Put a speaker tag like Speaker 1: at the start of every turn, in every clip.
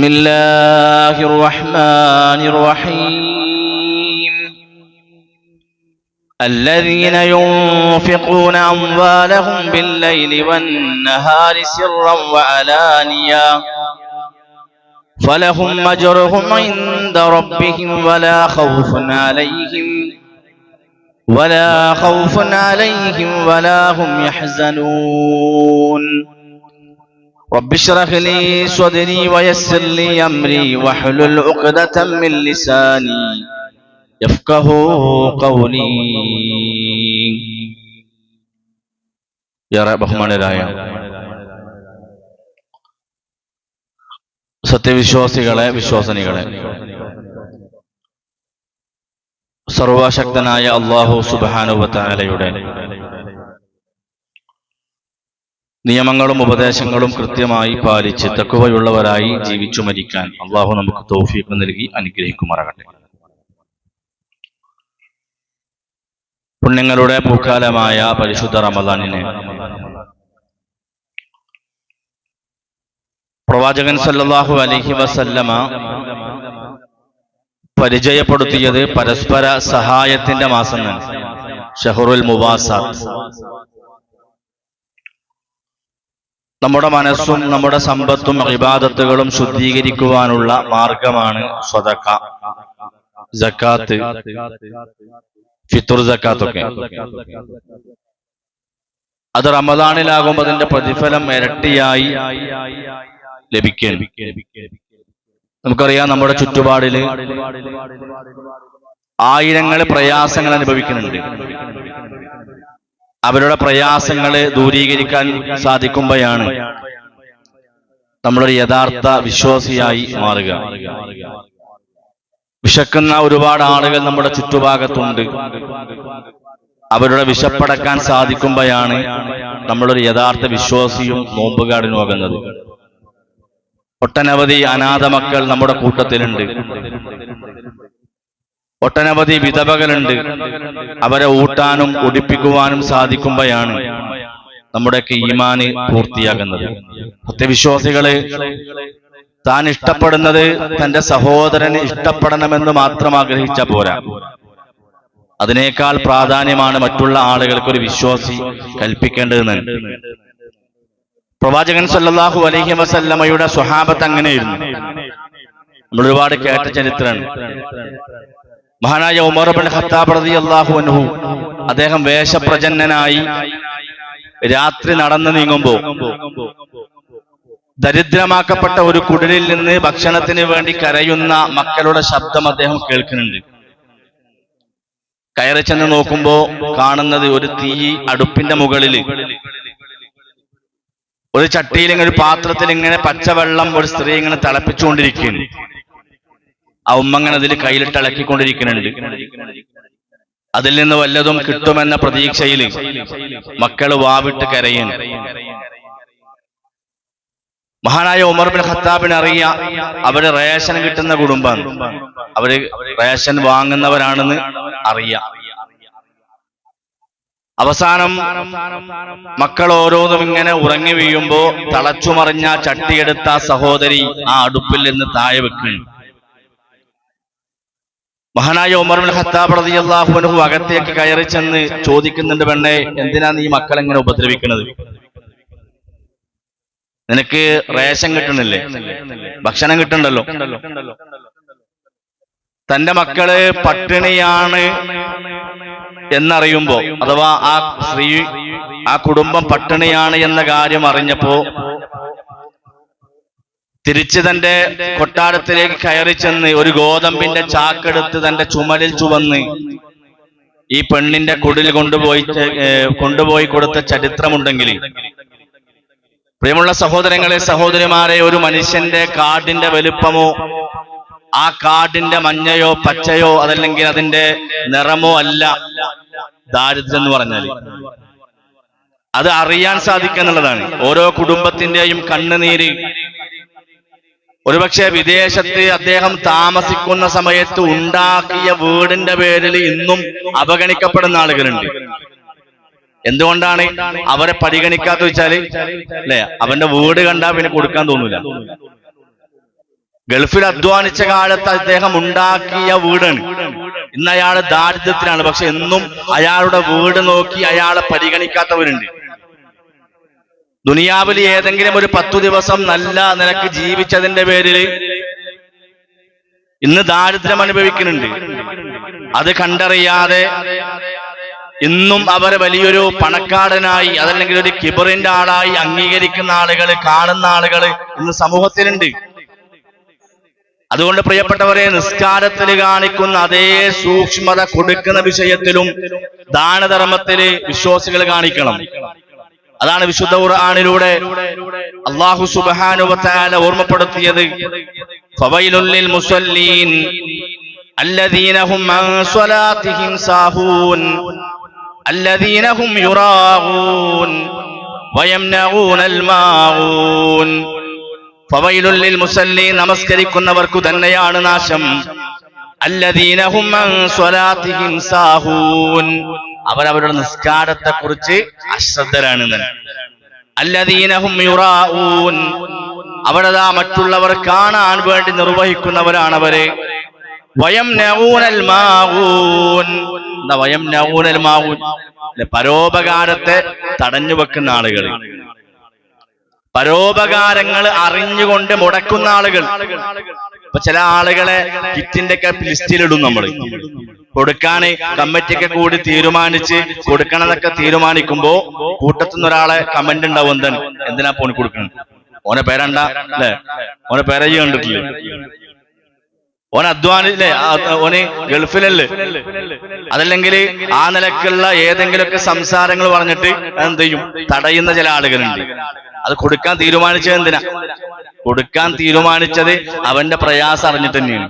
Speaker 1: بسم الله الرحمن الرحيم. الذين ينفقون أموالهم بالليل والنهار سرا وعلانيا فلهم أجرهم عند ربهم ولا خوف عليهم ولا خوف عليهم ولا هم يحزنون. رب اشرح لي صدري ويسر لي أمري واحلل عقدة من لساني يفقه قولي ഏറെ ബഹുമാനരായ സത്യവിശ്വാസികളെ വിശ്വാസനികളെ സർവശക്തനായ അള്ളാഹു സുബാനുവത്താലയുടെ നിയമങ്ങളും ഉപദേശങ്ങളും കൃത്യമായി പാലിച്ച് തക്കുവയുള്ളവരായി ജീവിച്ചു മരിക്കാൻ അള്ളാഹു നമുക്ക് തൗഫീഖ് നൽകി അനുഗ്രഹിക്കുമാറാകട്ടെ. പുണ്യങ്ങളുടെ പൂക്കാലമായ പരിശുദ്ധ റമദാനിനെ പ്രവാചകൻ സല്ലാഹു അലഹി വസല്ലമ പരിചയപ്പെടുത്തിയത് പരസ്പര സഹായത്തിന്റെ മാസം ഷഹറുൽ മുവാസാത്ത് നമ്മുടെ മനസ്സും നമ്മുടെ സമ്പത്തും ഇബാദത്തുകളും ശുദ്ധീകരിക്കുവാനുള്ള മാർഗമാണ് സ്വതക്ക ജക്കാത്ത്. ഫിത്തുർ ജക്കാത്തൊക്കെ. അത് റമദാനിലാകുമ്പോൾ അതിന്റെ പ്രതിഫലം ഇരട്ടിയായി ലഭിക്കും. നമുക്കറിയാം നമ്മുടെ ചുറ്റുപാടിൽ ആയിരങ്ങൾ പ്രയാസങ്ങൾ അനുഭവിക്കുന്നുണ്ട്. അവരുടെ പ്രയാസങ്ങളെ ദൂരീകരിക്കാൻ സാധിക്കുമ്പോഴാണ് നമ്മളൊരു യഥാർത്ഥ വിശ്വാസിയായി മാറുക. വിശക്കുന്ന ഒരുപാട് ആളുകൾ നമ്മുടെ ചുറ്റുഭാഗത്തുണ്ട്. അവരുടെ വിശപ്പടക്കാൻ സാധിക്കുമ്പോഴാണ് നമ്മളൊരു യഥാർത്ഥ വിശ്വാസിയും നോമ്പുകാടിനുമാകുന്നത് ഒട്ടനവധി അനാഥ മക്കൾ നമ്മുടെ കൂട്ടത്തിലുണ്ട്. ഒട്ടനവധി വിധവകളുണ്ട്. അവരെ ഊട്ടാനും ഉടിപ്പിക്കുവാനും സാധിക്കുമ്പോഴാണ് നമ്മുടെയൊക്കെ ഈമാന് പൂർത്തിയാകുന്നത്. സത്യവിശ്വാസികൾ താൻ ഇഷ്ടപ്പെടുന്നത് തന്റെ സഹോദരന് ഇഷ്ടപ്പെടണമെന്ന് മാത്രം ആഗ്രഹിച്ച പോരാ. അതിനേക്കാൾ പ്രാധാന്യമാണ് മറ്റുള്ള ആളുകൾക്ക് ഒരു വിശ്വാസി കൽപ്പിക്കേണ്ടതെന്ന്. പ്രവാചകൻ സല്ലാഹു അലഹി വസല്ലമ്മയുടെ സ്വഹാബത്ത് അങ്ങനെയായിരുന്നു നമ്മൾ ഒരുപാട് കേട്ട ചരിത്രമാണ്. മഹാനായ ഉമർ ബിൻ ഖത്താബ് റളിയല്ലാഹു അൻഹു അദ്ദേഹം വേഷപ്രജന്നനായി രാത്രി നടന്നു നീങ്ങുമ്പോ ദരിദ്രമാക്കപ്പെട്ട ഒരു കുടിലിൽ നിന്ന് ഭക്ഷണത്തിന് വേണ്ടി കരയുന്ന മക്കളുടെ ശബ്ദം അദ്ദേഹം കേൾക്കുന്നുണ്ട്. കയറി ചെന്ന് നോക്കുമ്പോ കാണുന്നത് ഒരു തീ അടുപ്പിന്റെ മുകളിൽ ഒരു ചട്ടിയിൽ ഇങ്ങനെ ഒരു പാത്രത്തിൽ ഇങ്ങനെ പച്ചവെള്ളം ഒരു സ്ത്രീ ഇങ്ങനെ തിളപ്പിച്ചുകൊണ്ടിരിക്കുന്നു. ആ ഉമ്മ അങ്ങനെ അതിൽ കയ്യിലിട്ട് ഇളക്കിക്കൊണ്ടിരിക്കുന്നുണ്ട് അതിൽ നിന്ന് വല്ലതും കിട്ടുമെന്ന പ്രതീക്ഷയിൽ മക്കൾ വാവിട്ട് കരയുന്നു. മഹാനായ ഉമർ ബിൻ ഖത്താബിന് അറിയ അവർ റേഷൻ കിട്ടുന്ന കുടുംബമാണ് അവർ റേഷൻ വാങ്ങുന്നവരാണെന്ന് അറിയാം. അവസാനം മക്കൾ ഓരോന്നും ഇങ്ങനെ ഉറങ്ങി വീഴുമ്പോ തളച്ചുമറിഞ്ഞ ചട്ടിയെടുത്ത സഹോദരി ആ അടുപ്പിൽ നിന്ന് താഴെ വെക്കുന്നു മഹാനായ ഉമർ ബിൻ ഖത്താബ് റളിയല്ലാഹു അൻഹു അകത്തേക്ക് കയറി ചെന്ന് ചോദിക്കുന്നുണ്ട് പെണ്ണെ എന്തിനാ നീ മക്കളെ ഇങ്ങനെ ഉപദ്രവിക്കുന്നത്? നിനക്ക് റേഷൻ കിട്ടണില്ലേ? ഭക്ഷണം കിട്ടണ്ടല്ലോ? തന്റെ മക്കൾ പട്ടിണിയാണ് എന്നറിയുമ്പോ അഥവാ ആ സ്ത്രീ ആ കുടുംബം പട്ടിണിയാണ് എന്ന കാര്യം അറിഞ്ഞപ്പോ തിരിച്ച് തന്റെ കൊട്ടാരത്തിലേക്ക് കയറി ചെന്ന് ഒരു ഗോതമ്പിന്റെ ചാക്കെടുത്ത് തന്റെ ചുമലിൽ ചുവന്ന് ഈ പെണ്ണിന്റെ കുടിൽ കൊണ്ടുപോയി കൊണ്ടുപോയി കൊടുത്ത ചരിത്രമുണ്ടെങ്കിൽ. പ്രിയമുള്ള സഹോദരങ്ങളെ സഹോദരിമാരെ ഒരു മനുഷ്യന്റെ കാടിന്റെ വലുപ്പമോ ആ കാടിന്റെ മഞ്ഞയോ പച്ചയോ അതല്ലെങ്കിൽ അതിന്റെ നിറമോ അല്ല ദാരിദ്ര്യം എന്ന് പറഞ്ഞാൽ. അത് അറിയാൻ സാധിക്കുക എന്നുള്ളതാണ്. ഓരോ കുടുംബത്തിന്റെയും കണ്ണുനീര് ഒരുപക്ഷെ വിദേശത്ത് അദ്ദേഹം താമസിക്കുന്ന സമയത്ത് ഉണ്ടാക്കിയ വീടിന്റെ പേരിൽ ഇന്നും അവഗണിക്കപ്പെടുന്ന ആളുകളുണ്ട്. എന്തുകൊണ്ടാണ് അവരെ പരിഗണിക്കാത്ത വെച്ചാൽ? അല്ലെ? അവന്റെ വീട് കണ്ടാ പിന്നെ കൊടുക്കാൻ തോന്നൂല. ഗൾഫിൽ അധ്വാനിച്ച കാലത്ത് അദ്ദേഹം ഉണ്ടാക്കിയ വീടാണ്. ഇന്ന് അയാൾ ദാരിദ്ര്യത്തിലാണ്. പക്ഷെ എന്നും അയാളുടെ വീട് നോക്കി അയാളെ പരിഗണിക്കാത്തവരുണ്ട്. ദുനിയാവിൽ ഏതെങ്കിലും ഒരു പത്തു ദിവസം നല്ല നിലയ്ക്ക് ജീവിച്ചതിന്റെ പേരിൽ ഇന്ന് ദാരിദ്ര്യം അനുഭവിക്കുന്നുണ്ട്. അത് കണ്ടറിയാതെ ഇന്നും അവർ വലിയൊരു പണക്കാടനായി അതല്ലെങ്കിൽ ഒരു കിബറിന്റെ ആളായി അംഗീകരിക്കുന്ന ആളുകൾ കാണുന്ന ആളുകൾ ഇന്ന് സമൂഹത്തിലുണ്ട്. അതുകൊണ്ട് പ്രിയപ്പെട്ടവരെ നിസ്കാരത്തിൽ കാണിക്കുന്ന അതേ സൂക്ഷ്മത കൊടുക്കുന്ന വിഷയത്തിലും ദാനധർമ്മത്തിൽ വിശ്വാസികൾ കാണിക്കണം. അതാണ് വിശുദ്ധ ഖുർആനിലൂടെ ഖുർആാനിലൂടെ അള്ളാഹു സുബാനുവത്താല ഓർമ്മപ്പെടുത്തിയത്. ഫവൈലുല്ലിൽ മുസല്ലീൻ അല്ലദീനഹും അൻ സ്വലാത്തിഹിം സാഹൂൻ അല്ലദീനഹും യുറാഊൻ വയംനഊനൽ മാഊൻ. ഫവൈലുല്ലിൽ മുസല്ലീൻ നമസ്കരിക്കുന്നവർക്ക് തന്നെയാണ് നാശം. അല്ലദീനഹും അൻ സ്വലാത്തിഹിം സാഹൂൻ. അവരവരുടെ നിസ്കാരത്തെ കുറിച്ച് അശ്രദ്ധരാണ് അവരതാ മറ്റുള്ളവർ കാണാൻ വേണ്ടി നിർവഹിക്കുന്നവരാണ് അവരെ വയം വയം പരോപകാരത്തെ തടഞ്ഞു വെക്കുന്ന ആളുകൾ. പരോപകാരങ്ങൾ അറിഞ്ഞുകൊണ്ട് മുടക്കുന്ന ആളുകൾ. ഇപ്പൊ ചില ആളുകളെ കിറ്റിന്റെ ഒക്കെ ലിസ്റ്റിലിടും നമ്മൾ കൊടുക്കാൻ കമ്മിറ്റിയൊക്കെ കൂടി തീരുമാനിച്ച് കൊടുക്കണതൊക്കെ തീരുമാനിക്കുമ്പോ കൂട്ടത്തുനിന്ന് ഒരാളെ കമന്റ് ഉണ്ടാവും എന്താണ്? എന്തിനാ പോണി കൊടുക്കണം? ഓനെ പേരണ്ട അല്ലേ? ഓനെ പേരയ്യ കണ്ടിട്ടില്ലേ? ഓൻ അധ്വാനില്ലേ ഓന് ഗൾഫിലല്ലേ? അതല്ലെങ്കിൽ ആ നിലക്കുള്ള ഏതെങ്കിലുമൊക്കെ സംസാരങ്ങൾ പറഞ്ഞിട്ട് എന്ത് ചെയ്യും? തടയുന്ന ചില ആളുകളുണ്ട്. അത് കൊടുക്കാൻ തീരുമാനിച്ചത് എന്തിനാ? കൊടുക്കാൻ തീരുമാനിച്ചത് അവന്റെ പ്രയാസം അറിഞ്ഞിട്ട് തന്നെയാണ്.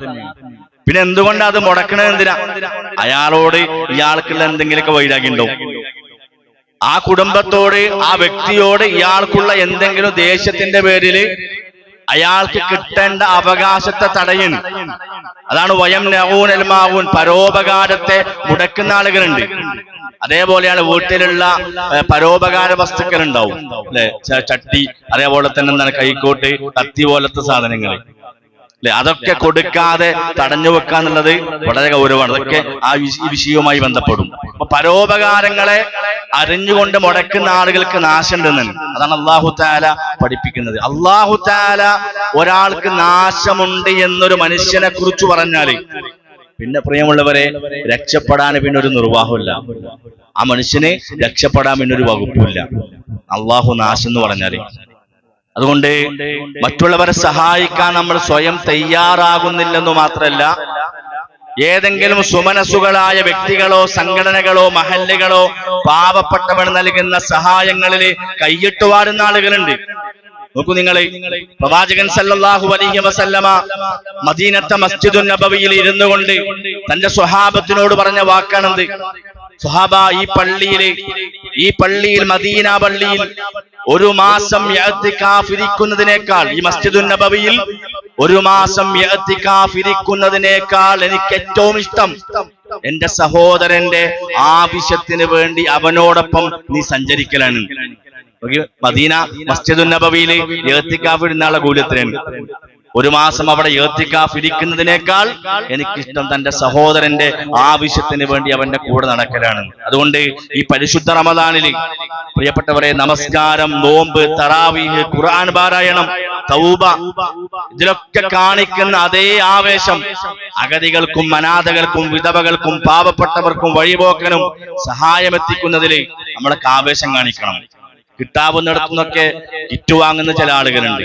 Speaker 1: പിന്നെ എന്തുകൊണ്ട് അത് മുടക്കണത് എന്തിനാ? അയാളോട് ഇയാൾക്കുള്ള എന്തെങ്കിലുമൊക്കെ വൈരാഗ്യം ഉണ്ടാവും ആ കുടുംബത്തോട് ആ വ്യക്തിയോട് ഇയാൾക്കുള്ള എന്തെങ്കിലും ദേഷ്യത്തിന്റെ പേരിൽ അയാൾക്ക് കിട്ടേണ്ട അവകാശത്തെ തടയുന്നു അതാണ് വയം നവൂനൽമാവൂൻ പരോപകാരത്തെ മുടക്കുന്ന ആളുകളുണ്ട്. അതേപോലെയാണ് വീട്ടിലുള്ള പരോപകാര വസ്തുക്കൾ ഉണ്ടാവും അല്ലെ? ചട്ടി അതേപോലെ തന്നെ എന്താണ് കൈക്കോട്ട് കത്തി പോലത്തെ സാധനങ്ങൾ. അല്ലെ? അതൊക്കെ കൊടുക്കാതെ തടഞ്ഞു വെക്കാന്നുള്ളത് വളരെ ഗൗരവമാണ്. അതൊക്കെ ആ വിഷയവുമായി ബന്ധപ്പെടും. അപ്പൊ പരോപകാരങ്ങളെ അറിഞ്ഞുകൊണ്ട് മുടക്കുന്ന ആളുകൾക്ക് നാശമുണ്ടെന്ന് അതാണ് അള്ളാഹു താല പഠിപ്പിക്കുന്നത്. അള്ളാഹു താല ഒരാൾക്ക് നാശമുണ്ട് എന്നൊരു മനുഷ്യനെ കുറിച്ച് പറഞ്ഞാൽ പിന്നെ പ്രിയമുള്ളവരെ രക്ഷപ്പെടാൻ പിന്നെ ഒരു നിർവാഹമില്ല ആ മനുഷ്യനെ രക്ഷപ്പെടാൻ പിന്നെ ഒരു വകുപ്പില്ല അള്ളാഹു നാശം എന്ന് പറഞ്ഞാൽ അതുകൊണ്ട് മറ്റുള്ളവരെ സഹായിക്കാൻ നമ്മൾ സ്വയം തയ്യാറാകുന്നില്ലെന്ന് മാത്രമല്ല ഏതെങ്കിലും സുമനസുകളായ വ്യക്തികളോ സംഘടനകളോ മഹല്ലുകളോ പാവപ്പെട്ടവർ നൽകുന്ന സഹായങ്ങളിൽ കൈയിട്ട് വാടുന്ന ആളുകളുണ്ട്. നോക്കൂ നിങ്ങളെ പ്രവാചകൻ സല്ലല്ലാഹു അലൈഹി വസല്ലമ മദീനത്തെ മസ്ജിദുൻ നബവിയിൽ ഇരുന്നു കൊണ്ട് തന്റെ സ്വഹാബത്തിനോട് പറഞ്ഞ വാക്കാണെന്ത്? സ്വഹാബ ഈ പള്ളിയിൽ ഈ പള്ളിയിൽ മദീന പള്ളിയിൽ ഒരു മാസം ഇഅ്തികാഫ് ഈ മസ്ജിദുൻ നബവിയിൽ ഒരു മാസം ഇഅ്തികാഫ് എനിക്ക് ഏറ്റവും ഇഷ്ടം എന്റെ സഹോദരന്റെ ആവശ്യത്തിന് വേണ്ടി അവനോടൊപ്പം നീ സഞ്ചരിക്കലാണ്. മദീന മസ്ജിദുൻ നബവിയിൽ ഏത്തിക്കാഫ് ആളെ കൂല്യത്തിനാണ് ഒരു മാസം അവിടെ ഏത്തിക്കാഫ് ഇരിക്കുന്നതിനേക്കാൾ എനിക്കിഷ്ടം തന്റെ സഹോദരന്റെ ആവശ്യത്തിന് വേണ്ടി അവന്റെ കൂടെ നടക്കലാണ്. അതുകൊണ്ട് ഈ പരിശുദ്ധ റമദാനിൽ പ്രിയപ്പെട്ടവരെ നമസ്കാരം നോമ്പ് തറാവീഹ് ഖുർആൻ പാരായണം തൗബ ഇതിലൊക്കെ കാണിക്കുന്ന അതേ ആവേശം അഗതികൾക്കും അനാഥകൾക്കും വിധവകൾക്കും പാവപ്പെട്ടവർക്കും വഴിപോക്കനും സഹായമെത്തിക്കുന്നതിൽ നമ്മളൊക്കെ ആവേശം കാണിക്കണം. കിട്ടാവുന്നിടത്തുനിന്നൊക്കെ കിറ്റ് വാങ്ങുന്ന ചില ആളുകളുണ്ട്.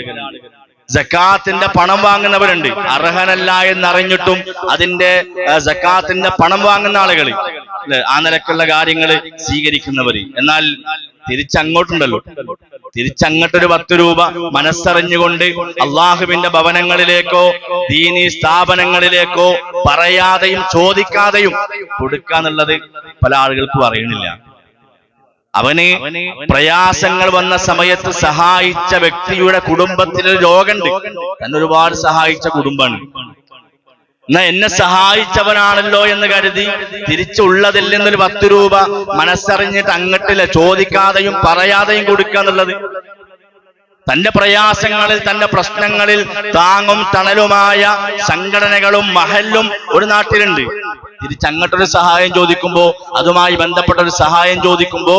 Speaker 1: ജക്കാത്തിന്റെ പണം വാങ്ങുന്നവരുണ്ട്. അർഹനല്ല എന്നറിഞ്ഞിട്ടും അതിന്റെ ജക്കാത്തിന്റെ പണം വാങ്ങുന്ന ആളുകൾ ആ നിലക്കുള്ള കാര്യങ്ങൾ സ്വീകരിക്കുന്നവര്. എന്നാൽ തിരിച്ചങ്ങോട്ടുണ്ടല്ലോ. തിരിച്ചങ്ങട്ടൊരു പത്ത് രൂപ മനസ്സറിഞ്ഞുകൊണ്ട് അള്ളാഹുവിന്റെ ഭവനങ്ങളിലേക്കോ ദീനി സ്ഥാപനങ്ങളിലേക്കോ പറയാതെയും ചോദിക്കാതെയും കൊടുക്കാന്നുള്ളത് പല ആളുകൾക്കും അറിയണില്ല. അവന് പ്രയാസങ്ങൾ വന്ന സമയത്ത് സഹായിച്ച വ്യക്തിയുടെ കുടുംബത്തിൽ രോഗമുണ്ട്. തന്നെ ഒരുപാട് സഹായിച്ച കുടുംബമാണ്. എന്നാ എന്നെ സഹായിച്ചവനാണല്ലോ എന്ന് കരുതി തിരിച്ചുള്ളതിൽ നിന്നൊരു പത്ത് രൂപ മനസ്സറിഞ്ഞിട്ട് അങ്ങട്ടില്ല. ചോദിക്കാതെയും പറയാതെയും കൊടുക്കുക എന്നുള്ളത് തന്റെ പ്രയാസങ്ങളിൽ തന്റെ പ്രശ്നങ്ങളിൽ താങ്ങും തണലുമായ സംഘടനകളും മഹലും ഒരു നാട്ടിലുണ്ട്. തിരിച്ചങ്ങോട്ടൊരു സഹായം ചോദിക്കുമ്പോ അതുമായി ബന്ധപ്പെട്ട ഒരു സഹായം ചോദിക്കുമ്പോ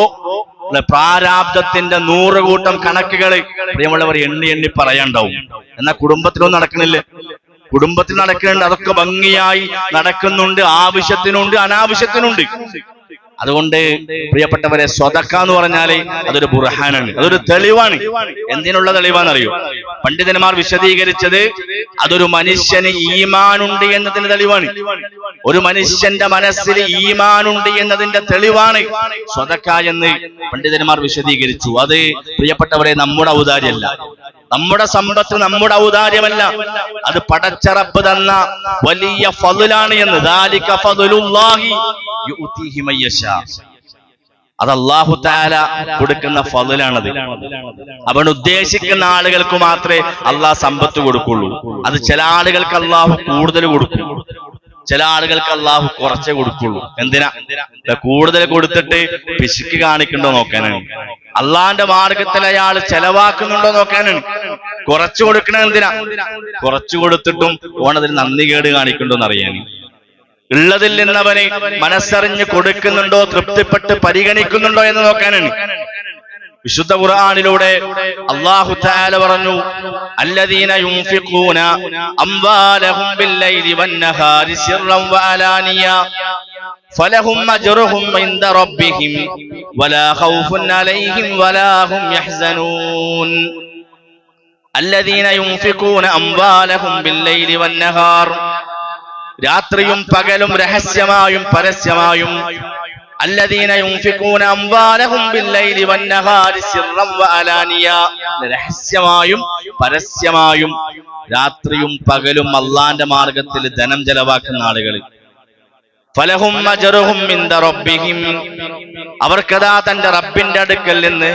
Speaker 1: പ്രാരാബ്ദത്തിന്റെ നൂറ് കൂട്ടം കണക്കുകൾ പ്രിയമുള്ളവർ എണ്ണി എണ്ണി പറയണ്ടാവും. എന്നാ കുടുംബത്തിലൊന്നും നടക്കണില്ലേ. കുടുംബത്തിൽ നടക്കുന്നുണ്ട് അതൊക്കെ ഭംഗിയായി നടക്കുന്നുണ്ട് ആവശ്യത്തിനുണ്ട് അനാവശ്യത്തിനുണ്ട്. അതുകൊണ്ട് പ്രിയപ്പെട്ടവരെ സ്വതക്ക എന്ന് പറഞ്ഞാൽ അതൊരു ബുർഹാനാണ് അതൊരു തെളിവാണ്. എന്തിനുള്ള തെളിവാണെന്നറിയോ? പണ്ഡിതന്മാർ വിശദീകരിച്ചത് അതൊരു മനുഷ്യന് ഈമാനുണ്ട് എന്നതിന്റെ തെളിവാണ്. ഒരു മനുഷ്യന്റെ മനസ്സിൽ ഈമാനുണ്ട് എന്നതിന്റെ തെളിവാണ് സ്വതക്ക എന്ന് പണ്ഡിതന്മാർ വിശദീകരിച്ചു. അത് പ്രിയപ്പെട്ടവരെ നമ്മുടെ ഔദാര്യമല്ല. നമ്മുടെ സമ്പത്ത് നമ്മുടെ ഔദാര്യമല്ല. അത് പടച്ചറപ്പ് തന്ന വലിയ ഫതുലാണ് എന്ന്. അത് അള്ളാഹു താല കൊടുക്കുന്ന ഫതിലാണത്. അവൻ ഉദ്ദേശിക്കുന്ന ആളുകൾക്ക് മാത്രമേ അള്ളാഹ് സമ്പത്ത് കൊടുക്കുള്ളൂ. അത് ചില ആളുകൾക്ക് അള്ളാഹു കൂടുതൽ കൊടുക്കും. ചില ആളുകൾക്ക് അള്ളാഹു കുറച്ചേ കൊടുക്കുള്ളൂ. എന്തിനാ? കൂടുതൽ കൊടുത്തിട്ട് പിശുക്ക് കാണിക്കണ്ടോ നോക്കാനാണ്. അള്ളാന്റെ മാർഗത്തിൽ അയാൾ ചെലവാക്കുന്നുണ്ടോ നോക്കാനാണ്. കുറച്ചു കൊടുക്കണ എന്തിനാ? കുറച്ചു കൊടുത്തിട്ടും ഓണതിൽ നന്ദി കേട് കാണിക്കണ്ടോ എന്നറിയാൻ ഉള്ളതിൽ നിന്നവനെ മനസ്സറിഞ്ഞ് കൊടുക്കുന്നുണ്ടോ തൃപ്തിപ്പെട്ട് പരിഗണിക്കുന്നുണ്ടോ എന്ന് നോക്കാനാണ്. വിശുദ്ധ ഖുർആനിലൂടെ അല്ലാഹു തആല പറഞ്ഞു അല്ലദീന യുൻഫിഖൂന അംവാലഹും ബില്ലൈലി വന്നഹാരി സിർറൻ വഅലാനിയ ഫലഹും അജ്റുഹും ഇൻദ റബ്ബിഹിം വലാ ഖൗഫുൻ അലൈഹിം വലാ ഹും യഹ്സനൂൻ. അല്ലദീന യുൻഫിഖൂന അംവാലഹും ബില്ലൈലി വന്നഹാർ രാത്രിയും പകലും രഹസ്യമായും പരസ്യമായും الذين ينفقون أموالهم بالليل والنهار سرا وعلانية രഹസ്യമായും പരസ്യമായും രാത്രിയും പകലും അള്ളാന്റെ മാർഗത്തിൽ ധനം ചെലവാക്കുന്ന ആളുകൾ ഫലഹും അജറുഹും മിന്ദ റബ്ബിഹിം അവർക്കതാ തന്റെ റബ്ബിന്റെ അടുക്കൽ നിന്ന്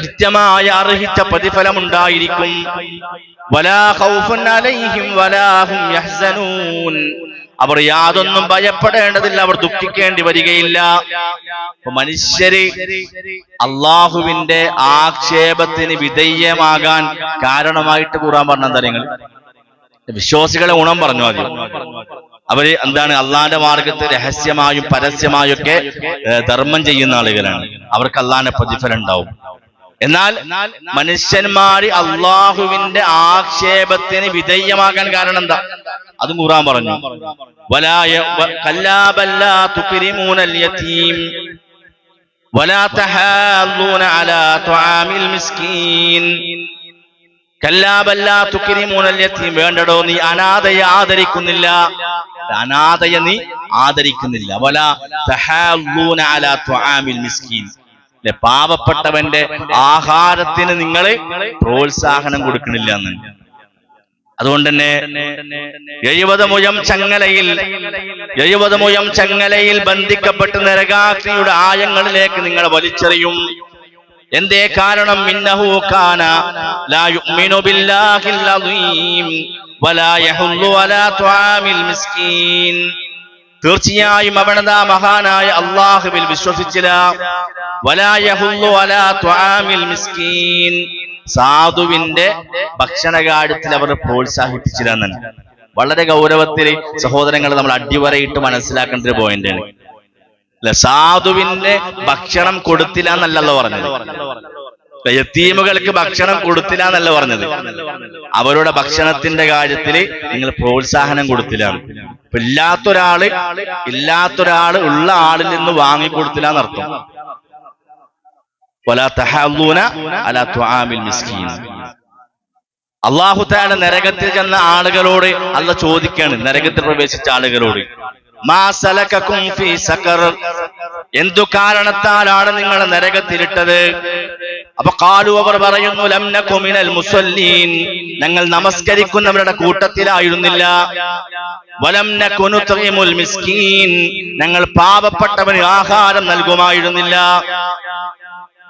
Speaker 1: കൃത്യമായ അർഹിച്ച പ്രതിഫലം ഉണ്ടായിരിക്കും വലാ ഖൗഫുൻ അലൈഹിം വലാ ഹും യഹ്സനൂൻ അവർ യാതൊന്നും ഭയപ്പെടേണ്ടതില്ല അവർ ദുഃഖിക്കേണ്ടി വരികയില്ല. മനുഷ്യര് അള്ളാഹുവിന്റെ ആക്ഷേപത്തിന് വിധേയമാകാൻ കാരണമായിട്ട് കൂറാൻ പറഞ്ഞ എന്താ നിങ്ങൾ? വിശ്വാസികളെ ഗുണം പറഞ്ഞു അത് അവർ എന്താണ് അള്ളാന്റെ മാർഗത്തിൽ രഹസ്യമായും പരസ്യമായും ഒക്കെ ധർമ്മം ചെയ്യുന്ന ആളുകളാണ്. അവർക്ക് അള്ളാന്റെ പ്രതിഫലം ഉണ്ടാവും. എന്നാൽ മനുഷ്യന്മാര് അള്ളാഹുവിന്റെ ആക്ഷേപത്തിന് വിധേയമാകാൻ കാരണം എന്താ അതും ഖുറാൻ പറഞ്ഞു വലായ വ- കല്ലാ ബല്ലാ തുക്രിമൂനൽ യതീം ولا تحاضون على طعام المسكين കല്ലാ ബല്ലാ തുക്രിമൂനൽ യതീം വേണ്ടടോ നീ അനാഥയെ ആദരിക്കുന്നില്ല അനാഥയെ നീ ആദരിക്കുന്നില്ല വല തഹാല്ലൂന അലാ തുആമിൽ മിസ്കീൻ അല്ലെ പാവപ്പെട്ടവന്റെ ആഹാരത്തിന് നിങ്ങൾ പ്രോത്സാഹനം കൊടുക്കണില്ല എന്ന് അതുകൊണ്ട് തന്നെ എഴുപത് മുഴം ചങ്ങലയിൽ എഴുപത് മുഴം ചങ്ങലയിൽ ബന്ധിക്കപ്പെട്ട് നരകാഗ്നിയുടെ ആയങ്ങളിലേക്ക് നിങ്ങൾ വലിച്ചെറിയും. എന്തേ കാരണം? ഇന്നഹു കാന ലാ യുഅ്മിനു ബില്ലാഹിൽ അദീം വലാ യഹുല്ലു അലാ മിസ്കീൻ. തീർച്ചയായും അവനതാ മഹാനായ അള്ളാഹുവിൽ വിശ്വസിച്ചില്ല. മിസ്കീൻ. സാധുവിന്റെ ഭക്ഷണകാര്യത്തിൽ അവർ പ്രോത്സാഹിപ്പിച്ചില്ല എന്നാണ് വളരെ ഗൗരവത്തിൽ സഹോദരങ്ങൾ നമ്മൾ അടിവരയിട്ട് മനസ്സിലാക്കേണ്ട ഒരു പോയിന്റാണ് അല്ല സാധുവിന്റെ ഭക്ഷണം കൊടുത്തില്ല എന്നല്ലല്ലോ പറഞ്ഞത് യത്തീമുകൾക്ക് ഭക്ഷണം കൊടുത്തില്ല എന്നല്ല പറഞ്ഞത്. അവരുടെ ഭക്ഷണത്തിന്റെ കാര്യത്തിൽ നിങ്ങൾ പ്രോത്സാഹനം കൊടുത്തില്ല. ഇല്ലാത്തൊരാൾ ഇല്ലാത്തൊരാൾ ഉള്ള ആളിൽ നിന്ന് വാങ്ങിക്കൊടുത്തില്ല എന്നർത്ഥം. അള്ളാഹു താല നരകത്തിൽ ചെന്ന ആളുകളോട് അല്ല ചോദിക്കാണ് നരകത്തിൽ പ്രവേശിച്ച ആളുകളോട്. എന്തു കാരണത്താലാണ് നിങ്ങൾ നരകത്തിലിട്ടത്? അപ്പൊ കാലു അവർ പറയുന്നു ലം നകു മിനൽ മുസല്ലീൻ. ഞങ്ങൾ നമസ്കരിക്കുന്നവരുടെ കൂട്ടത്തിലായിരുന്നില്ല. മിസ്കീൻ. ഞങ്ങൾ പാവപ്പെട്ടവന് ആഹാരം നൽകുമായിരുന്നില്ല.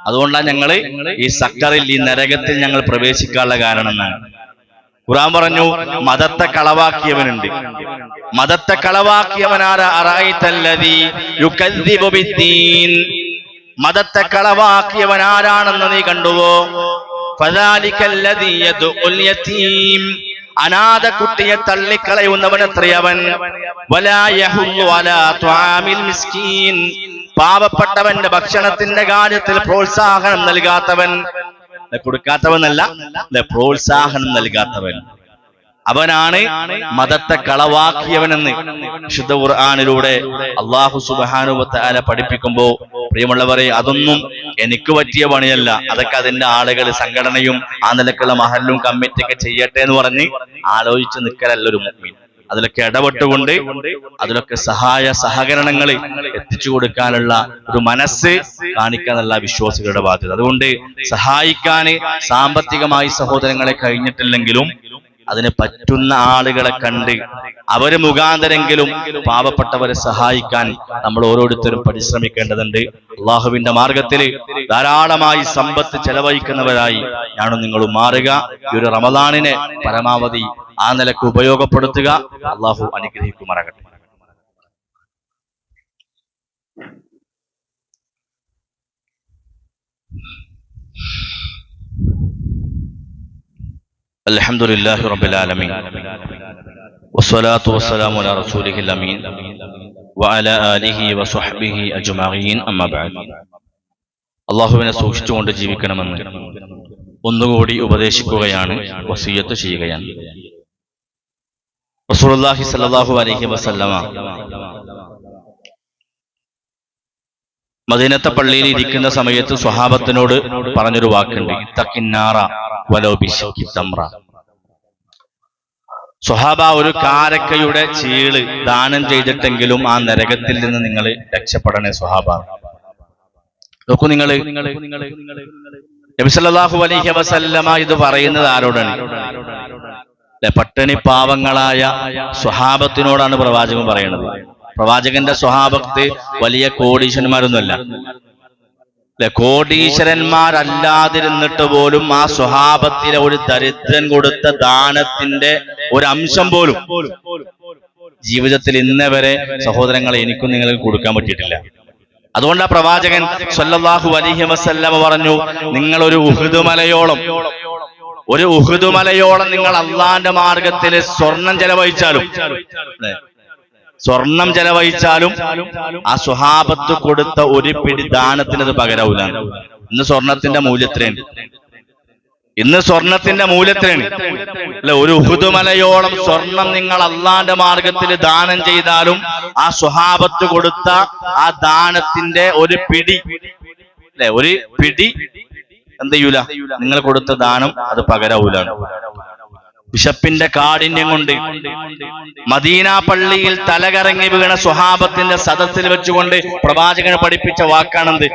Speaker 1: അതുകൊണ്ടാണ് ഞങ്ങൾ ഈ സക്കറിൽ ഈ നരകത്തിൽ ഞങ്ങൾ പ്രവേശിക്കാനുള്ള കാരണം എന്നാണ് ഖുറാൻ പറഞ്ഞു മതത്തെ കളവാക്കിയവനുണ്ട്. മതത്തെ കളവാക്കിയവനാരാ അറായിത്തല്ലദീ യുകദ്ദിബു ബിദ്ദീൻ. മതത്തെ കളവാക്കിയവൻ ആരാണെന്ന് നീ കണ്ടുവോ? ഫദാലിക്കല്ലദീ യദ്ഉൽ യതീം. അനാഥ കുട്ടിയെ തള്ളിക്കളയുന്നവൻ എത്രയവൻ? മിസ്കീൻ. പാവപ്പെട്ടവന്റെ ഭക്ഷണത്തിന്റെ കാര്യത്തിൽ പ്രോത്സാഹനം നൽകാത്തവൻ. കൊടുക്കാത്തവനല്ല പ്രോത്സാഹനം നൽകാത്തവൻ. അവനാണ് മതത്തെ കളവാക്കിയവനെന്ന് വിശുദ്ധ ഖുർആാനിലൂടെ അള്ളാഹു സുബാനുവത്തെ ആല പഠിപ്പിക്കുമ്പോ പ്രിയമുള്ളവരെ അതൊന്നും എനിക്ക് പറ്റിയ പണിയല്ല. അതൊക്കെ അതിന്റെ ആളുകൾ സംഘടനയും ആ നിലക്കുള്ള മഹലും കമ്മിറ്റിയൊക്കെ ചെയ്യട്ടെ എന്ന് പറഞ്ഞ് ആലോചിച്ച് നിൽക്കലല്ല ഒരു മുമ്പിൽ അതിലൊക്കെ ഇടപെട്ടുകൊണ്ട് അതിലൊക്കെ സഹായ സഹകരണങ്ങൾ എത്തിച്ചു കൊടുക്കാനുള്ള ഒരു മനസ്സ് കാണിക്കാനുള്ള വിശ്വാസികളുടെ ബാധ്യത. അതുകൊണ്ട് സഹായിക്കാന് സാമ്പത്തികമായി സഹോദരങ്ങളെ കഴിഞ്ഞിട്ടില്ലെങ്കിലും അതിന് പറ്റുന്ന ആളുകളെ കണ്ട് അവർ മുഖാന്തരെങ്കിലും പാവപ്പെട്ടവരെ സഹായിക്കാൻ നമ്മൾ ഓരോരുത്തരും പരിശ്രമിക്കേണ്ടതുണ്ട്. അള്ളാഹുവിന്റെ മാർഗത്തിൽ ധാരാളമായി സമ്പത്ത് ചെലവഴിക്കുന്നവരായി ഞാനും നിങ്ങളും മാറുക. ഈ ഒരു റമദാനിനെ പരമാവധി ആ നിലയ്ക്ക് ഉപയോഗപ്പെടുത്തുക. അള്ളാഹു അനുഗ്രഹിക്കുമാറാകട്ടെ. الحمد لله رب العالمين والصلاة والسلام على رسوله الأمين وعلى آله وصحبه أجمعين أما بعد അള്ളാഹുവിനെ സൂക്ഷിച്ചുകൊണ്ട് ജീവിക്കണമെന്ന് ഒന്നുകൂടി ഉപദേശിക്കുകയാണ് വസീയത്ത് ചെയ്യുകയാണ് റസൂലുള്ളാഹി സ്വല്ലല്ലാഹു അലൈഹി വസല്ലമ മദീനത്തെ പള്ളിയിൽ ഇരിക്കുന്ന സമയത്ത് സ്വഹാബത്തിനോട് പറഞ്ഞൊരു വാക്കുണ്ട്. ഇത്തക്കിന്നാറ വലോ ബിശക്കി തമ്ര. സ്വഹാബ ഒരു കാരക്കയുടെ ചീൾ ദാനം ചെയ്തിട്ടെങ്കിലും ആ നരകത്തിൽ നിന്ന് നിങ്ങൾ രക്ഷപ്പെടണേ സ്വഹാബ. നോക്കൂ നിങ്ങൾ നബിസല്ലാഹു അലൈഹി വസല്ലമ ഇത് പറയുന്നത് ആരോടാണ്? പട്ടിണി പാവങ്ങളായ സ്വഹാബത്തിനോടാണ് പ്രവാചകൻ പറയുന്നത്. പ്രവാചകന്റെ സ്വഹാബത്ത് വലിയ കോടീശ്വരന്മാരൊന്നുമല്ല. അല്ലെ? കോടീശ്വരന്മാരല്ലാതിരുന്നിട്ട് പോലും ആ സ്വഹാബത്തിലെ ഒരു ദരിദ്രൻ കൊടുത്ത ദാനത്തിന്റെ ഒരു അംശം പോലും ജീവിതത്തിൽ ഇന്നവരെ സഹോദരങ്ങളെ എനിക്കും നിങ്ങൾക്ക് കൊടുക്കാൻ പറ്റിയിട്ടില്ല. അതുകൊണ്ട് ആ പ്രവാചകൻ സല്ലല്ലാഹു അലൈഹി വസല്ലമ പറഞ്ഞു നിങ്ങൾ ഒരു ഉഹുദ് മലയോളം ഒരു ഉഹുദ് മലയോളം നിങ്ങൾ അള്ളാന്റെ മാർഗത്തിൽ സ്വർണം ചെലവഴിച്ചാലും? സ്വർണം ചെലവഴിച്ചാലും ആ സ്വഹാബത്ത് കൊടുത്ത ഒരു പിടി ദാനത്തിന് അത് പകരാവൂല ഇന്ന് സ്വർണത്തിന്റെ മൂല്യത്തിലാണ് ഇന്ന് സ്വർണത്തിന്റെ മൂല്യത്തിലാണ് അല്ലെ ഒരു ഉഹുദുമലയോളം സ്വർണം നിങ്ങൾ അള്ളാന്റെ മാർഗത്തിൽ ദാനം ചെയ്താലും ആ സ്വഹാബത്ത് കൊടുത്ത ആ ദാനത്തിന്റെ ഒരു പിടി അല്ലെ ഒരു പിടി എന്ത് ചെയ്യൂല? നിങ്ങൾ കൊടുത്ത ദാനം അത് പകരാവൂലാണ് ബിഷപ്പിന്റെ കാഠിന്യം കൊണ്ട് മദീന പള്ളിയിൽ തലകറങ്ങി വീണ സ്വഹാബത്തിന്റെ സദസ്സിൽ വെച്ചുകൊണ്ട് പ്രവാചകനെ പഠിപ്പിച്ച വാക്കാണെന്ത്?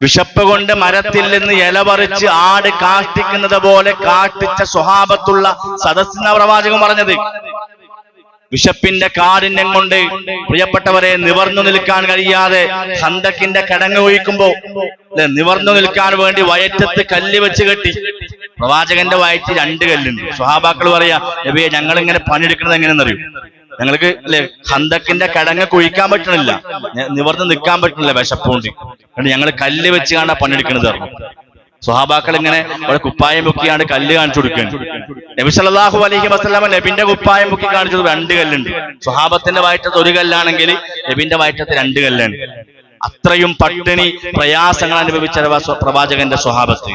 Speaker 1: വിശപ്പ് കൊണ്ട് മരത്തിൽ നിന്ന് ഇല പറിച്ച് ആട് കാഷ്ടിക്കുന്നത് പോലെ കാഷ്ടിച്ച സ്വഹാബത്തുള്ള സദസ്സിന പ്രവാചകൻ പറഞ്ഞത്. വിശപ്പിന്റെ കാഠിന്യം കൊണ്ട് പ്രിയപ്പെട്ടവരെ നിവർന്നു നിൽക്കാൻ കഴിയാതെ ഹന്തക്കിന്റെ കടങ്ങ് ഒഴിക്കുമ്പോ അല്ലെ നിവർന്നു നിൽക്കാൻ വേണ്ടി വയറ്റത്ത് കല്ല് വെച്ച് കെട്ടി. പ്രവാചകന്റെ വയറ്റിൽ രണ്ട് കല്ലുണ്ട്. സ്വഹാബാക്കൾ പറയാ നബിയെ ഞങ്ങൾ ഇങ്ങനെ പണിയെടുക്കുന്നത് എങ്ങനെയെന്നറിയും? ഞങ്ങൾക്ക് അല്ലെ ഹന്തക്കിന്റെ കടങ്ങ് കുഴിക്കാൻ പറ്റണില്ല. നിവർന്ന് നിൽക്കാൻ പറ്റണില്ല വിശപ്പുകൊണ്ട്. ഞങ്ങൾ കല്ല് വെച്ച് കാണാൻ പണിയെടുക്കുന്നത് സ്വഹാബാക്കൾ ഇങ്ങനെ അവിടെ കുപ്പായം പൊക്കിയാണ് കല്ല് കാണിച്ചു കൊടുക്കുന്നത് നബി സല്ലല്ലാഹു അലൈഹി വസല്ലമ നബിന്റെ കുപ്പായം പൊക്കി കാണിച്ചത് രണ്ട് കല്ലുണ്ട്. സ്വഹാബത്തിന്റെ വയറ്റത്ത് ഒരു കല്ലാണെങ്കിൽ നബിന്റെ വയറ്റത്ത് രണ്ട് കല്ലാണ്. അത്രയും പട്ടിണി പ്രയാസങ്ങൾ അനുഭവിച്ച പ്രവാ- പ്രവാചകന്റെ സ്വഹാബത്ത്.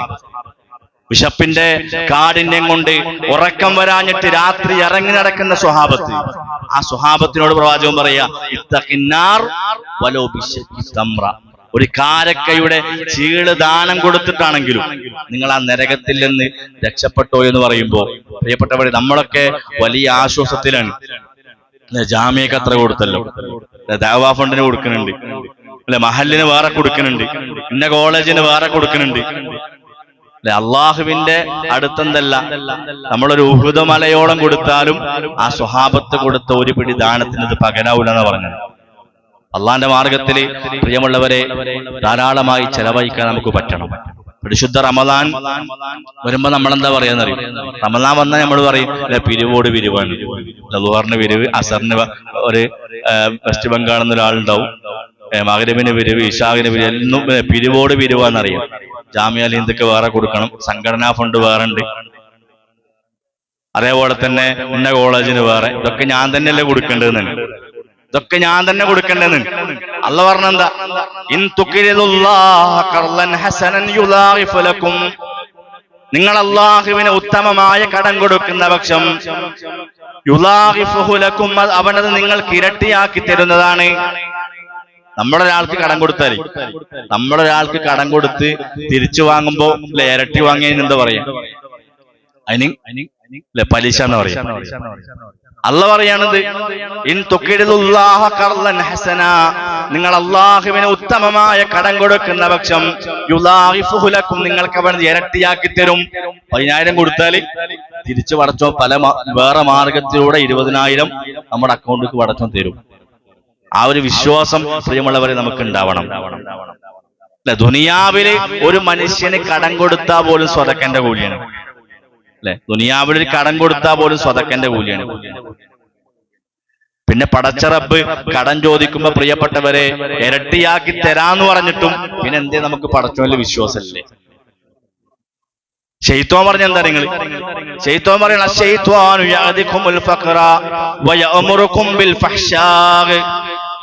Speaker 1: വിശപ്പിന്റെ കാഠിന്യം കൊണ്ട് ഉറക്കം വരാഞ്ഞിട്ട് രാത്രി ഇറങ്ങി നടക്കുന്ന സ്വഹാബത്ത്. ആ സ്വഭാവത്തിനോട് പ്രവാചകൻ പറയാ ഒരു കാരക്കയുടെ ചീൾ ദാനം കൊടുത്തിട്ടാണെങ്കിലും നിങ്ങൾ ആ നരകത്തിൽ നിന്ന് രക്ഷപ്പെട്ടോ എന്ന് പറയുമ്പോൾ പ്രിയപ്പെട്ടവരെ നമ്മളൊക്കെ വലിയ ആശ്വാസത്തിലാണ്. ജാമ്യക്ക് അത്ര കൊടുത്തല്ലോ. ദാവാ ഫണ്ടിന് കൊടുക്കുന്നുണ്ട്. അല്ലെ മഹലിന് വേറെ കൊടുക്കുന്നുണ്ട്. ഇന്ന കോളേജിന് വേറെ കൊടുക്കുന്നുണ്ട്. അല്ലെ അള്ളാഹുവിന്റെ അടുത്തെന്തല്ല നമ്മളൊരു ഉഹുദ മലയോളം കൊടുത്താലും ആ സ്വഹാബത്ത് കൊടുത്ത ഒരു പിടി ദാനത്തിന് ഇത് പകരാവൂലെന്ന് പറഞ്ഞത്. അള്ളാന്റെ മാർഗത്തിൽ പ്രിയമുള്ളവരെ ധാരാളമായി ചെലവഴിക്കാൻ നമുക്ക് പറ്റണം. പരിശുദ്ധ റമദാൻ വരുമ്പോ നമ്മൾ എന്താ പറയാന്ന് അറിയും? റമദാൻ വന്നാൽ നമ്മൾ പറയും അല്ലെ പിരിവോട് പിരിവാണ്. ലുഹറിന് പിരിവ് അസറിന് ഒരു വെസ്റ്റ് ബംഗാളിൽ നിന്ന് ഒരാളുണ്ടാവും. പിരിവ് ഇഷാഖിന് പിരിവ് എന്നും പിരിവോട് പിരിവാന്നറിയാം ജാമ്യ ഹിന്ദുക്ക് വേറെ കൊടുക്കണം സംഘടനാ ഫണ്ട് വേറെ ഉണ്ട്. അതേപോലെ തന്നെ ഉന്ന കോളേജിന് വേറെ ഇതൊക്കെ ഞാൻ തന്നെയല്ലേ കൊടുക്കേണ്ടതെന്ന്. ഇതൊക്കെ ഞാൻ തന്നെ കൊടുക്കേണ്ടത് അല്ല പറഞ്ഞെന്താ? നിങ്ങൾ അള്ളാഹുവിന് ഉത്തമമായ കടം കൊടുക്കുന്ന പക്ഷം യുലാഹിഫുലക്കും അവനത് നിങ്ങൾക്ക് ഇരട്ടിയാക്കി തരുന്നതാണ്. നമ്മളൊരാൾക്ക് കടം കൊടുത്താൽ നമ്മളൊരാൾക്ക് കടം കൊടുത്ത് തിരിച്ചു വാങ്ങുമ്പോ ഇരട്ടി വാങ്ങിയതിന് എന്താ പറയാ? അതിന് പലിശ എന്ന് പറയാം? അല്ല പറയണത് നിങ്ങൾ അള്ളാഹുവിന് ഉത്തമമായ കടം കൊടുക്കുന്ന പക്ഷം യുലാഹിഫുലക്കും നിങ്ങൾക്ക് അവൻ ഇരട്ടിയാക്കി തരും. പതിനായിരം കൊടുത്താൽ തിരിച്ചു പടച്ചോ പല വേറെ മാർഗത്തിലൂടെ ഇരുപതിനായിരം നമ്മുടെ അക്കൗണ്ടിലേക്ക് പടച്ചോ തരും. ആ ഒരു വിശ്വാസം പ്രിയമുള്ളവരെ നമുക്ക് ഉണ്ടാവണം. ദുനിയാവിൽ ഒരു മനുഷ്യന് കടം കൊടുത്താൽ പോലും സ്വതക്കന്റെ കൂലിയാണ്. അല്ലെ? ദുനിയാവിൽ ഒരു കടം കൊടുത്താൽ പോലും സ്വതക്കന്റെ കൂലിയാണ്. പിന്നെ പടച്ച റബ്ബ് കടം ചോദിക്കുമ്പോ പ്രിയപ്പെട്ടവരെ ഇരട്ടിയാക്കി തരാന്ന് പറഞ്ഞിട്ടും പിന്നെ എന്തേ നമുക്ക് പടച്ചോന്റെ വിശ്വാസമല്ലേ? ഷെയ്ത്തോൻ പറഞ്ഞ എന്താ നിങ്ങൾ? ഷെയ്ത്തോൻ പറയണ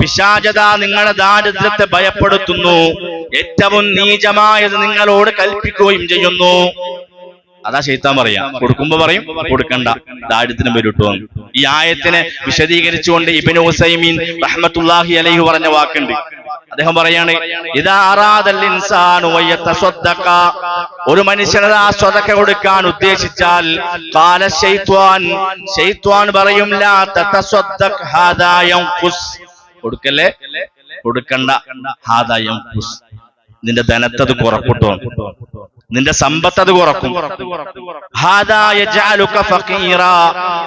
Speaker 1: പിശാചത നിങ്ങളുടെ ദാരിദ്ര്യത്തെ ഭയപ്പെടുത്തുന്നു. ഏറ്റവും നീചമായത് നിങ്ങളോട് കൽപ്പിക്കുകയും ചെയ്യുന്നു. അതാ ശൈത്താൻ പറയാ. കൊടുക്കുമ്പോ പറയും കൊടുക്കണ്ട. ദാരിദ്ര്യം വന്നു ഈ ആയത്തിനെ വിശദീകരിച്ചുകൊണ്ട് ഇബിന് ഹുസൈമീൻ റഹ്മത്തുല്ലാഹി അലൈഹി പറഞ്ഞ വാക്കുണ്ട്. അദ്ദേഹം പറയാണ് ഒരു മനുഷ്യനത് ആ സ്വതക്ക കൊടുക്കാൻ ഉദ്ദേശിച്ചാൽ ശൈത്വാൻ. ശൈത്വാൻ പറയും കൊടുക്കല്ലേ? കൊടുക്കണ്ട. ഹാദായം നിന്റെ ധനത്തത് കുറക്കൂട്ടോ നിന്റെ സമ്പത്ത് അത് കുറക്കും.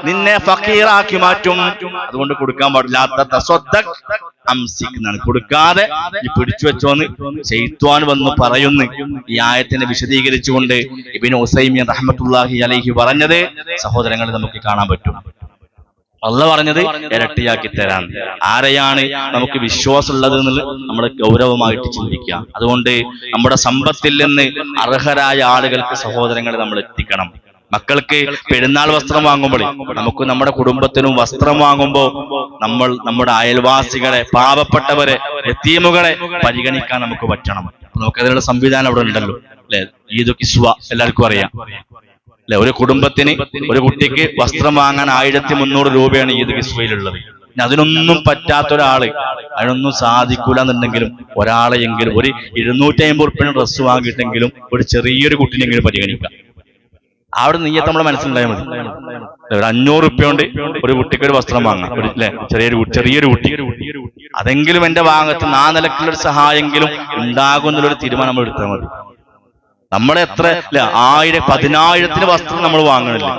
Speaker 1: നിന്നെ ഫക്കീറാക്കി മാറ്റും. അതുകൊണ്ട് കൊടുക്കാൻ പാടില്ലാത്ത എന്നാണ് കൊടുക്കാതെ ഈ പിടിച്ചു വെച്ചോന്ന് ചെയ്ത്വാൻ വന്ന് പറയുന്നു. ഈ ആയത്തിനെ വിശദീകരിച്ചുകൊണ്ട് ഇബിൻ ഉസൈമിൻ റഹ്മത്തുള്ളാഹി അലഹി പറഞ്ഞത് സഹോദരങ്ങളെ നമുക്ക് കാണാൻ പറ്റും. അല്ല പറഞ്ഞത് ഇരട്ടിയാക്കി തരാൻ. ആരെയാണ് നമുക്ക് വിശ്വാസമുള്ളത് എന്നുള്ളത് നമ്മുടെ ഗൗരവമായിട്ട് ചിന്തിക്കുക. അതുകൊണ്ട് നമ്മുടെ സമ്പത്തിൽ നിന്ന് അർഹരായ ആളുകൾക്ക് സഹോദരങ്ങളെ നമ്മൾ എത്തിക്കണം. മക്കൾക്ക് പെരുന്നാൾ വസ്ത്രം വാങ്ങുമ്പോൾ നമുക്ക് നമ്മുടെ കുടുംബത്തിനും വസ്ത്രം വാങ്ങുമ്പോൾ നമ്മൾ നമ്മുടെ അയൽവാസികളെ പാവപ്പെട്ടവരെ എത്തീമുകളെ പരിഗണിക്കാൻ നമുക്ക് പറ്റണം. അപ്പൊ നമുക്ക് അതിനുള്ള സംവിധാനം അവിടെ ഉണ്ടല്ലോ. അല്ലെ? ഈദ് കിസ്വ എല്ലാവർക്കും അറിയാം. അല്ലെ ഒരു കുടുംബത്തിന് ഒരു കുട്ടിക്ക് വസ്ത്രം വാങ്ങാൻ ആയിരത്തി മുന്നൂറ് രൂപയാണ് ഈദ് കിസ്വയിലുള്ളത്. അതിനൊന്നും പറ്റാത്ത ഒരാൾ അതിനൊന്നും സാധിക്കൂല എന്നുണ്ടെങ്കിലും ഒരാളെയെങ്കിലും ഒരു ഇരുന്നൂറ്റി അമ്പത് ഉറുപ്പിന് ഡ്രസ്സ് വാങ്ങിയിട്ടെങ്കിലും ഒരു ചെറിയൊരു കുട്ടിനെങ്കിലും പരിഗണിക്കാം. അവിടെ നീയത്ത് നമ്മളെ മനസ്സിലുണ്ടായാൽ മതി. ഒരു അഞ്ഞൂറ് റുപ്യ കൊണ്ട് ഒരു കുട്ടിക്ക് ഒരു വസ്ത്രം വാങ്ങാം. ഒരു അല്ലെ ചെറിയൊരു ചെറിയൊരു കുട്ടി. അതെങ്കിലും എന്റെ ഭാഗത്ത് നാ നിലക്കുള്ളൊരു സഹായെങ്കിലും ഉണ്ടാകുന്നൊരു തീരുമാനം നമ്മൾ എടുത്താൽ മതി. നമ്മൾ എത്ര അല്ലെ ആയിരം പതിനായിരത്തിന് വസ്ത്രം നമ്മൾ വാങ്ങണില്ല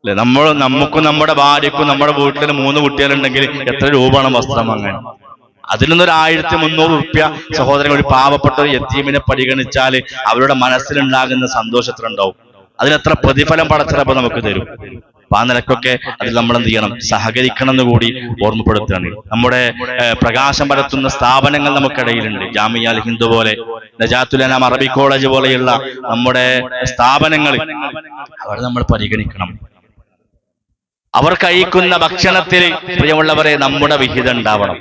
Speaker 1: അല്ലെ നമ്മൾ നമുക്കും നമ്മുടെ ഭാര്യക്കും നമ്മുടെ വീട്ടിൽ മൂന്ന് കുട്ടികളുണ്ടെങ്കിൽ എത്ര രൂപയാണ് വസ്ത്രം വാങ്ങാൻ? അതിൽ നിന്നൊരു ആയിരത്തി മുന്നൂറ് റുപ്യ സഹോദരൻ ഒരു പാവപ്പെട്ട ഒരു യത്തീമിനെ പരിഗണിച്ചാൽ അവരുടെ മനസ്സിലുണ്ടാകുന്ന സന്തോഷത്തിലുണ്ടാവും അതിനെത്ര പ്രതിഫലം പടച്ചിലപ്പോ നമുക്ക് തരും? അപ്പൊ ആ നിലക്കൊക്കെ അതിൽ നമ്മൾ എന്ത് ചെയ്യണം? സഹകരിക്കണം എന്ന് കൂടി ഓർമ്മപ്പെടുത്തുകയാണ്. നമ്മുടെ പ്രകാശം പരത്തുന്ന സ്ഥാപനങ്ങൾ നമുക്കിടയിലുണ്ട്. ജാമിയ അൽ ഹിന്ദു പോലെ നജാത്തുലനാം അറബി കോളേജ് പോലെയുള്ള നമ്മുടെ സ്ഥാപനങ്ങൾ. അവർ നമ്മൾ പരിഗണിക്കണം. അവർ കഴിക്കുന്ന ഭക്ഷണത്തിൽ പ്രിയമുള്ളവരെ നമ്മുടെ വിഹിതം ഉണ്ടാവണം.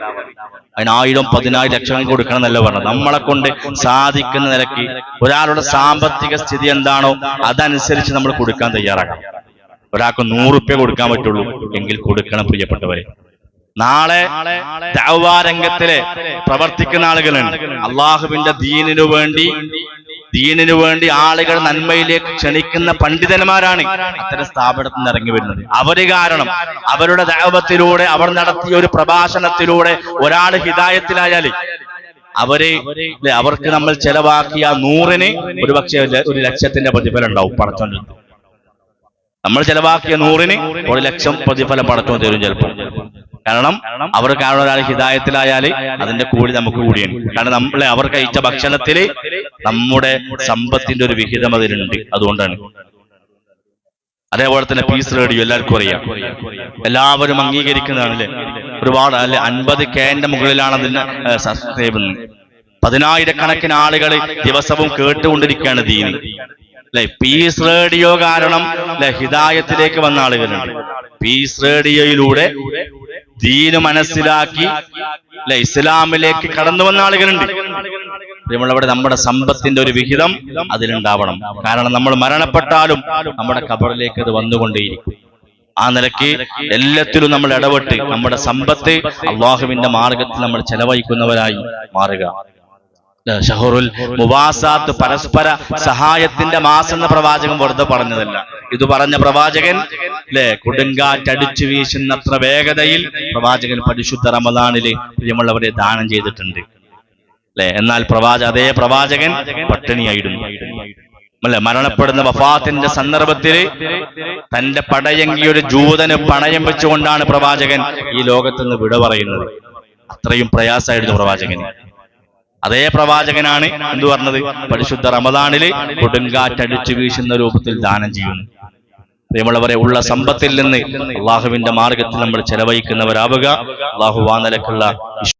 Speaker 1: അതിനായിരം പതിനായിരം ലക്ഷം കൊടുക്കണം എന്നല്ല പറഞ്ഞത്. നമ്മളെ കൊണ്ട് സാധിക്കുന്ന നിലയ്ക്ക് ഒരാളുടെ സാമ്പത്തിക സ്ഥിതി എന്താണോ അതനുസരിച്ച് നമ്മൾ കൊടുക്കാൻ തയ്യാറാകണം. ഒരാൾക്ക് നൂറുപ്യ കൊടുക്കാൻ പറ്റുള്ളൂ. എങ്കിൽ കൊടുക്കണം പ്രിയപ്പെട്ടവരെ. നാളെ രംഗത്തിലെ പ്രവർത്തിക്കുന്ന ആളുകളുണ്ട് അള്ളാഹുവിന്റെ ദീനിനു വേണ്ടി ദീനിനു വേണ്ടി ആളുകൾ നന്മയിലേക്ക് ക്ഷണിക്കുന്ന പണ്ഡിതന്മാരാണ് അത്തരം സ്ഥാപനത്തിൽ നിന്ന് ഇറങ്ങി വരുന്നത്. അവർ കാരണം അവരുടെ ദൈവത്തിലൂടെ അവർ നടത്തിയ ഒരു പ്രഭാഷണത്തിലൂടെ ഒരാൾ ഹിതായത്തിലായാൽ അവർ അവർക്ക് നമ്മൾ ചെലവാക്കിയ നൂറിന് ഒരു പക്ഷേ ഒരു ലക്ഷത്തിന്റെ പ്രതിഫലം ഉണ്ടാവും. പടച്ചോണ്ട് നമ്മൾ ചെലവാക്കിയ നൂറിന് ഒരു ലക്ഷം പ്രതിഫലം പടച്ചു തരും ചിലപ്പോൾ. കാരണം അവർ കാണുന്ന ഒരാൾ ഹിതായത്തിലായാൽ അതിന്റെ കൂലി നമുക്ക് കൂടിയാണ്. കാരണം നമ്മളെ അവർ കഴിച്ച ഭക്ഷണത്തിൽ നമ്മുടെ സമ്പത്തിന്റെ ഒരു വിഹിതം അതിലുണ്ട്. അതുകൊണ്ടാണ്. അതേപോലെ തന്നെ പീസ് റേഡിയോ എല്ലാവർക്കും അറിയാം. എല്ലാവരും അംഗീകരിക്കുന്നതാണ് അല്ലേ ഒരുപാട് അല്ലെ? അൻപത് കെന്റെ മുകളിലാണ് അതിന് സബ്സ്ക്രൈബ് പതിനായിരക്കണക്കിന് ആളുകൾ ദിവസവും കേട്ടുകൊണ്ടിരിക്കുകയാണ് ദീന്. അല്ലെ പീസ് റേഡിയോ കാരണം അല്ലെ ഹിതായത്തിലേക്ക് വന്ന ആളുകളുണ്ട്. പീസ് റേഡിയോയിലൂടെ ദീന് മനസ്സിലാക്കി അല്ലെ ഇസ്ലാമിലേക്ക് കടന്നു വന്ന ആളുകളുണ്ട്. നമ്മളവിടെ നമ്മുടെ സമ്പത്തിന്റെ ഒരു വിഹിതം അതിലുണ്ടാവണം. കാരണം നമ്മൾ മരണപ്പെട്ടാലും നമ്മുടെ കബറിലേക്ക് അത് വന്നുകൊണ്ടേയിരിക്കും. ആ നിലയ്ക്ക് എല്ലാത്തിലും നമ്മൾ ഇടപെട്ട് നമ്മുടെ സമ്പത്ത് അള്ളാഹുവിന്റെ മാർഗത്തിൽ നമ്മൾ ചെലവഴിക്കുന്നവരായി മാറുക. ഷഹറുൽ മുബാസാത്ത് പരസ്പര സഹായത്തിന്റെ മാസം എന്ന പ്രവാചകൻ വെറുതെ പറഞ്ഞതല്ല. ഇത് പറഞ്ഞ പ്രവാചകൻ അല്ലെ കൊടുങ്കാറ്റടിച്ചു വീശുന്നത്ര വേഗതയിൽ പ്രവാചകൻ പരിശുദ്ധ റമദാനിൽ പ്രിയമുള്ളവരെ ദാനം ചെയ്തിട്ടുണ്ട്. അല്ലെ എന്നാൽ പ്രവാച അതേ പ്രവാചകൻ പട്ടിണിയായിരുന്നു അല്ലെ മരണപ്പെടുന്ന വഫാത്തിന്റെ സന്ദർഭത്തിൽ തന്റെ പടയങ്കി ഒരു ജൂതന് പണയം വെച്ചുകൊണ്ടാണ് പ്രവാചകൻ ഈ ലോകത്ത് നിന്ന് വിട പറയുന്നത്. അത്രയും പ്രയാസമായിരുന്നു പ്രവാചകന്. അതേ പ്രവാചകനാണ് എന്ന് പറഞ്ഞത്? പരിശുദ്ധ റമദാനിൽ കൊടുങ്കാറ്റടിച്ചു വീശുന്ന രൂപത്തിൽ ദാനം ചെയ്യുന്നു. പ്രിയമുള്ളവരെ ഉള്ള സമ്പത്തിൽ നിന്ന് അള്ളാഹുവിന്റെ മാർഗത്തിൽ നമ്മൾ ചെലവഴിക്കുന്നവരാവുക. അള്ളാഹു വാ നിലക്കുള്ള